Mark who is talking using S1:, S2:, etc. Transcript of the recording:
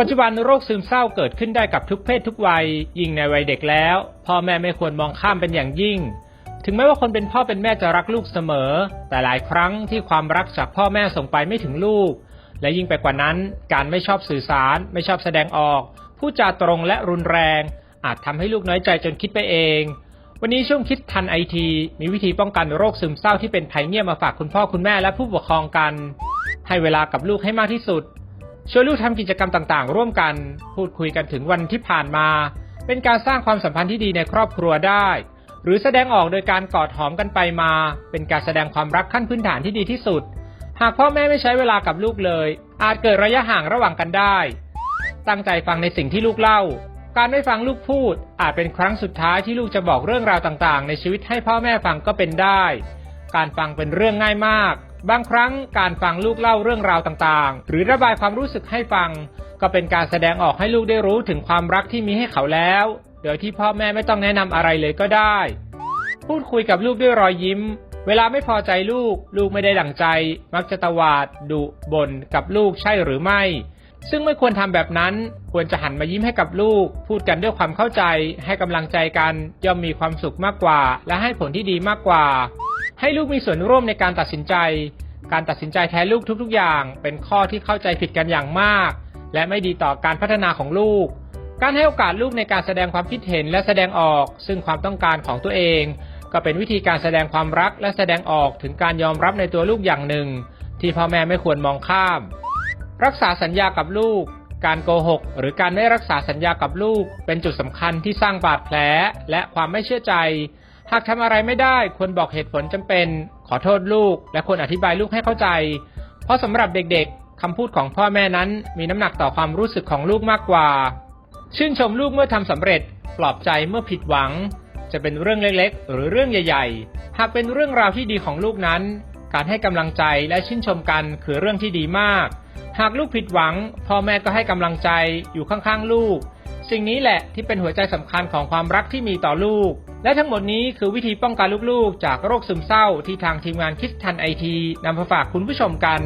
S1: ปัจจุบันโรคซึมเศร้าเกิดขึ้นได้กับทุกเพศทุกวัย ยิ่งในวัยเด็กแล้ว พ่อแม่ไม่ควรมองข้ามเป็นอย่างยิ่ง ถึงแม้ว่าคนเป็นพ่อเป็นแม่จะรักลูกเสมอ แต่หลายครั้งที่ความรักจากพ่อแม่ส่งไปไม่ถึงลูก และยิ่งไปกว่านั้น การไม่ชอบสื่อสาร ไม่ชอบแสดงออกพูดจาตรงและรุนแรง อาจทำให้ลูกน้อยใจจนคิดไปเอง วันนี้ช่วงคิดทันไอทีมีวิธีป้องกันโรคซึมเศร้าที่เป็นภัยเงียบมาฝากคุณพ่อคุณแม่และผู้ปกครองกัน ให้เวลากับลูกให้มากที่สุด ช่วยลูกทำกิจกรรมต่างๆ ร่วมกัน พูดคุยกันถึงวันที่ผ่านมา เป็นการสร้างความสัมพันธ์ที่ดีในครอบครัวได้ หรือแสดงออกโดยการกอดหอมกันไปมา เป็นการแสดงความรักขั้นพื้นฐานที่ดีที่สุด หากพ่อแม่ไม่ใช้เวลากับลูกเลย อาจเกิดระยะห่างระหว่างกันได้ ตั้งใจฟังในสิ่งที่ลูกเล่า การไม่ฟังลูกพูด อาจเป็นครั้งสุดท้ายที่ลูกจะบอกเรื่องราวต่างๆ ในชีวิตให้พ่อแม่ฟังก็เป็นได้ การฟังเป็นเรื่องง่ายมาก บางครั้งการฟังลูกเล่าเรื่องราวต่างๆ หรือระบายความรู้สึกให้ฟัง ก็เป็นการแสดงออกให้ลูกได้รู้ถึงความรักที่มีให้เขาแล้ว โดยที่พ่อแม่ไม่ต้องแนะนำอะไรเลยก็ได้ พูดคุยกับลูกด้วยรอยยิ้ม เวลาไม่พอใจลูก ลูกไม่ได้ดั่งใจ มักจะตวาด ดุบ่นกับลูกใช่หรือไม่ ซึ่งไม่ควรทำแบบนั้น ควรจะหันมายิ้มให้กับลูก พูดกันด้วยความเข้าใจ ให้กำลังใจกัน ย่อมมีความสุขมากกว่า และให้ผลที่ดีมากกว่า ให้ลูกมีส่วนร่วมในการตัดสินใจ การตัดสินใจแทนลูกทุกๆ อย่าง เป็นข้อที่เข้าใจผิดกันอย่างมาก และไม่ดีต่อการพัฒนาของลูก การให้โอกาสลูกในการแสดงความคิดเห็นและแสดงออก ซึ่งความต้องการของตัวเอง ก็เป็นวิธีการแสดงความรักและแสดงออกถึงการยอมรับในตัวลูกอย่างหนึ่ง ที่พ่อแม่ไม่ควรมองข้าม รักษาสัญญากับลูกการโกหก หรือการไม่รักษาสัญญากับลูก เป็นจุดสำคัญที่สร้างบาดแผล และความไม่เชื่อใจ หากทำอะไรไม่ได้ควรบอกเหตุผลจำเป็น ขอโทษลูก และควรอธิบายลูกให้เข้าใจ เพราะสำหรับเด็กๆคำพูดของพ่อแม่นั้นมีน้ำหนักต่อความรู้สึกของลูกมากกว่า ชื่นชมลูกเมื่อทำสำเร็จ ปลอบใจเมื่อผิดหวัง จะเป็นเรื่องเล็กๆ หรือเรื่องใหญ่ๆ หากเป็นเรื่องราวที่ดีของลูกนั้น การให้กำลังใจและชื่นชมกันคือเรื่องที่ดีมาก หากลูกผิดหวัง พ่อแม่ก็ให้กำลังใจอยู่ข้างๆลูก สิ่งนี้แหละที่เป็นหัวใจสำคัญของความรักที่มีต่อลูก และทั้งหมดนี้คือวิธีป้องกันลูกๆ จากโรคซึมเศร้าที่ทางทีมงานคิดทันไอทีนำมาฝากคุณผู้ชมกัน